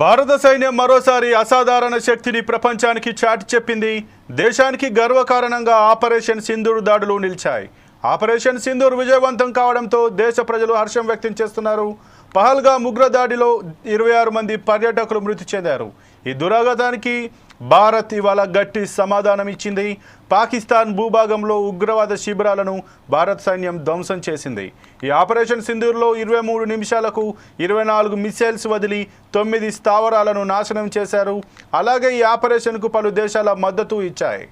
భారత సైన్యం మరోసారి అసాధారణ శక్తిని ప్రపంచానికి చాటి చెప్పింది. దేశానికి గర్వకారణంగా ఆపరేషన్ సింధూర్ దాడులు నిలిచాయి. ఆపరేషన్ సింధూర్ విజయవంతం కావడంతో దేశ ప్రజలు హర్షం వ్యక్తం చేస్తున్నారు. పహల్గా ముగ్ర దాడిలో ఇరవై ఆరు మంది పర్యాటకులు మృతి చెందారు. ఈ దురాఘాతానికి భారత్ ఇవాళ గట్టి సమాధానం ఇచ్చింది. పాకిస్తాన్ భూభాగంలో ఉగ్రవాద శిబిరాలను భారత్ సైన్యం ధ్వంసం చేసింది. ఈ ఆపరేషన్ సింధూర్లో ఇరవై మూడు నిమిషాలకు ఇరవై నాలుగు మిసైల్స్ వదిలి తొమ్మిది స్థావరాలను నాశనం చేశారు. అలాగే ఈ ఆపరేషన్కు పలు దేశాల మద్దతు ఇచ్చాయి.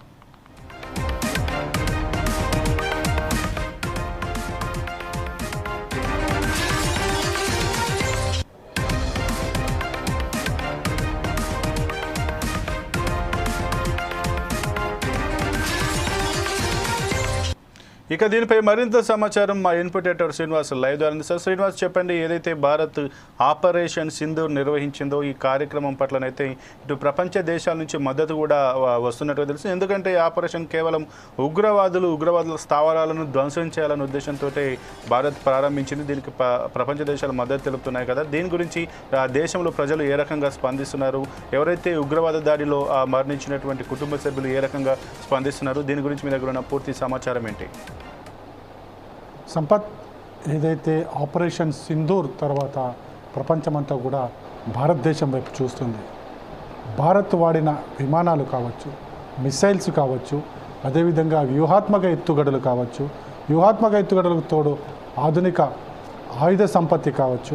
ఇక దీనిపై మరింత సమాచారం మా ఇన్పుట్ ఎడిటర్ శ్రీనివాస్ లైవ్ ద్వారా సార్ శ్రీనివాస్ చెప్పండి ఏదైతే భారత్ ఆపరేషన్ సింధు నిర్వహించిందో ఈ కార్యక్రమం పట్లనైతే ఇటు ప్రపంచ దేశాల నుంచి మద్దతు కూడా వస్తున్నట్టు వస్తున్నట్టుగా తెలుసు ఎందుకంటే ఈ ఆపరేషన్ కేవలం ఉగ్రవాదులు ఉగ్రవాదుల స్థావరాలను ధ్వంసం చేయాలనే ఉద్దేశంతో భారత్ ప్రారంభించింది. దీనికి ప- ప్రపంచ దేశాలు మద్దతు తెలుపుతున్నాయి కదా. దీని గురించి ఆ దేశంలో ప్రజలు ఏ రకంగా స్పందిస్తున్నారు? ఎవరైతే ఉగ్రవాద దాడిలో ఆ, మరణించినటువంటి కుటుంబ సభ్యులు ఏ రకంగా స్పందిస్తున్నారు? దీని గురించి మీ దగ్గర ఉన్న పూర్తి సమాచారం ఏంటి? సంపత్ ఏదైతే ఆపరేషన్ సింధూర్ తర్వాత ప్రపంచమంతా కూడా భారతదేశం వైపు చూస్తుంది భారత్ వాడిన విమానాలు కావచ్చు మిసైల్స్ కావచ్చు అదేవిధంగా వ్యూహాత్మక ఎత్తుగడలు కావచ్చు వ్యూహాత్మక ఎత్తుగడలకు తోడు ఆధునిక ఆయుధ సంపత్తి కావచ్చు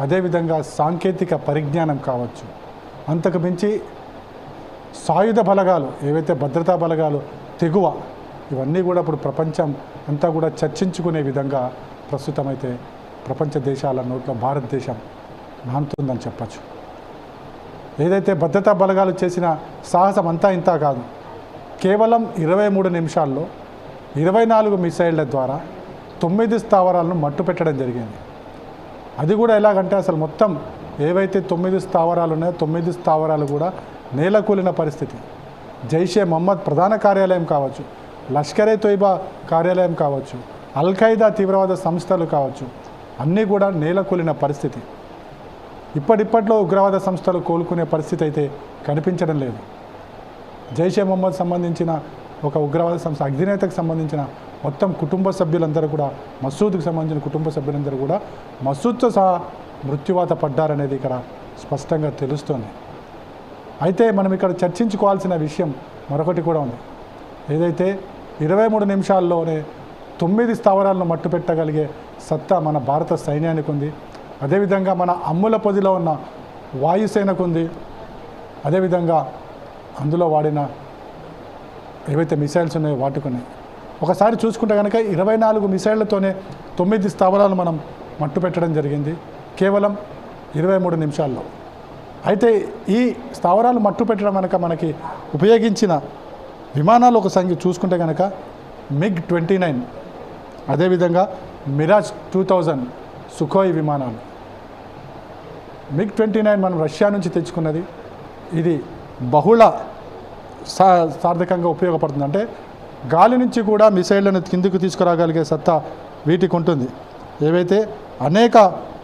అదేవిధంగా సాంకేతిక పరిజ్ఞానం కావచ్చు. అంతకు మించి సాయుధ బలగాలు ఏవైతే భద్రతా బలగాలు తెగువ ఇవన్నీ కూడా ఇప్పుడు ప్రపంచం అంతా కూడా చర్చించుకునే విధంగా ప్రస్తుతమైతే ప్రపంచ దేశాల నోట్లో భారతదేశం నానుతుందని చెప్పచ్చు. ఏదైతే భద్రతా బలగాలు చేసిన సాహసం అంతా ఇంత కాదు కేవలం ఇరవై మూడు నిమిషాల్లో ఇరవై నాలుగు మిసైళ్ళ ద్వారా తొమ్మిది స్థావరాలను మట్టు పెట్టడం జరిగింది. అది కూడా ఎలాగంటే అసలు మొత్తం ఏవైతే తొమ్మిది స్థావరాలు ఉన్నాయో తొమ్మిది స్థావరాలు కూడా నేలకూలిన పరిస్థితి. జైషే మహమ్మద్ ప్రధాన కార్యాలయం కావచ్చు లష్కరే తొయ్బా కార్యాలయం కావచ్చు అల్ ఖైదా తీవ్రవాద సంస్థలు కావచ్చు అన్నీ కూడా నేలకూలిన పరిస్థితి. ఇప్పటిప్పట్లో ఉగ్రవాద సంస్థలు కోలుకునే పరిస్థితి అయితే కనిపించడం లేదు. జైషే మొహమ్మద్ సంబంధించిన ఒక ఉగ్రవాద సంస్థ అగ్నినేతకు సంబంధించిన మొత్తం కుటుంబ సభ్యులందరూ కూడా మసూద్కి సంబంధించిన కుటుంబ సభ్యులందరూ కూడా మసూద్తో సహా మృత్యువాత పడ్డారనేది ఇక్కడ స్పష్టంగా తెలుస్తోంది. అయితే మనం ఇక్కడ చర్చించుకోవాల్సిన విషయం మరొకటి కూడా ఉంది. ఏదైతే ఇరవై మూడు నిమిషాల్లోనే తొమ్మిది స్థావరాలను మట్టు పెట్టగలిగే సత్తా మన భారత సైన్యానికి ఉంది. అదేవిధంగా మన అమ్ముల పొదిలో ఉన్న వాయుసేనకు ఉంది. అదేవిధంగా అందులో వాడిన ఏవైతే మిసైల్స్ ఉన్నాయో వాటికొని ఒకసారి చూసుకుంటే కనుక ఇరవై నాలుగు మిసైళ్ళతోనే తొమ్మిది స్థావరాలు మనం మట్టు పెట్టడం జరిగింది. కేవలం ఇరవై మూడు నిమిషాల్లో. అయితే ఈ స్థావరాలు మట్టు పెట్టడం కనుక మనకి ఉపయోగించిన విమానాలు ఒక సంఖ్య చూసుకుంటే కనుక మిగ్ ట్వంటీ నైన్ అదేవిధంగా మిరాజ్ టూ థౌజండ్ సుఖోయ్ విమానాలు. మిగ్ ట్వంటీ నైన్ మనం రష్యా నుంచి తెచ్చుకున్నది. ఇది బహుళ సా సార్థకంగా ఉపయోగపడుతుంది. అంటే గాలి నుంచి కూడా మిసైళ్ళను కిందికి తీసుకురాగలిగే సత్తా వీటికి ఉంటుంది. ఏవైతే అనేక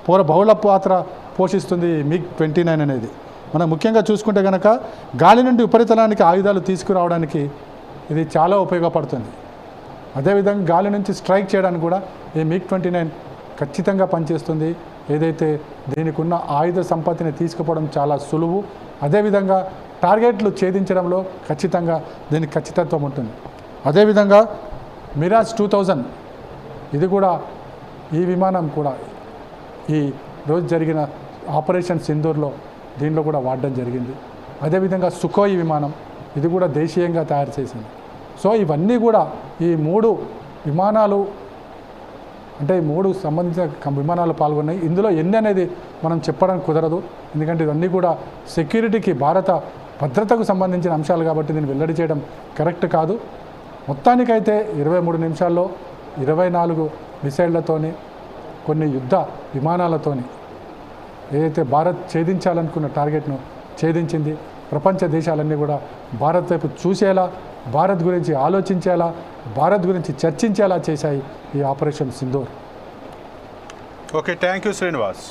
పూర బహుళ పాత్ర పోషిస్తుంది మిగ్ ట్వంటీ నైన్ అనేది. మనం ముఖ్యంగా చూసుకుంటే కనుక గాలి నుండి ఉపరితలానికి ఆయుధాలు తీసుకురావడానికి ఇది చాలా ఉపయోగపడుతుంది. అదేవిధంగా గాలి నుంచి స్ట్రైక్ చేయడానికి కూడా ఈ మిగ్ ట్వంటీ నైన్ ఖచ్చితంగా పనిచేస్తుంది. ఏదైతే దీనికి ఉన్న ఆయుధ సంపత్తిని తీసుకుపోవడం చాలా సులువు అదేవిధంగా టార్గెట్లు ఛేదించడంలో ఖచ్చితంగా దీనికి ఖచ్చితత్వం ఉంటుంది. అదేవిధంగా మిరాజ్ టూ థౌజండ్ ఇది కూడా ఈ విమానం కూడా ఈ రోజు జరిగిన ఆపరేషన్ సింధూర్లో దీనిలో కూడా వాడడం జరిగింది. అదేవిధంగా సుఖోయి విమానం ఇది కూడా దేశీయంగా తయారు చేసింది. సో ఇవన్నీ కూడా ఈ మూడు విమానాలు అంటే ఈ మూడు సంబంధించిన విమానాలు పాల్గొన్నాయి. ఇందులో ఎన్ని అనేది మనం చెప్పడానికి కుదరదు. ఎందుకంటే ఇవన్నీ కూడా సెక్యూరిటీకి భారత భద్రతకు సంబంధించిన అంశాలు కాబట్టి దీన్ని వెల్లడి చేయడం కరెక్ట్ కాదు. మొత్తానికైతే ఇరవై మూడు నిమిషాల్లో ఇరవై నాలుగు మిసైళ్ళతోని కొన్ని యుద్ధ విమానాలతోని ఏదైతే భారత్ ఛేదించాలనుకున్న టార్గెట్ను ఛేదించింది ప్రపంచ దేశాలన్నీ కూడా భారత్ వైపు చూసేలా భారత్ గురించి ఆలోచించేలా భారత్ గురించి చర్చించేలా చేశాయి ఈ operation Sindoor. Okay thank you Srinivas.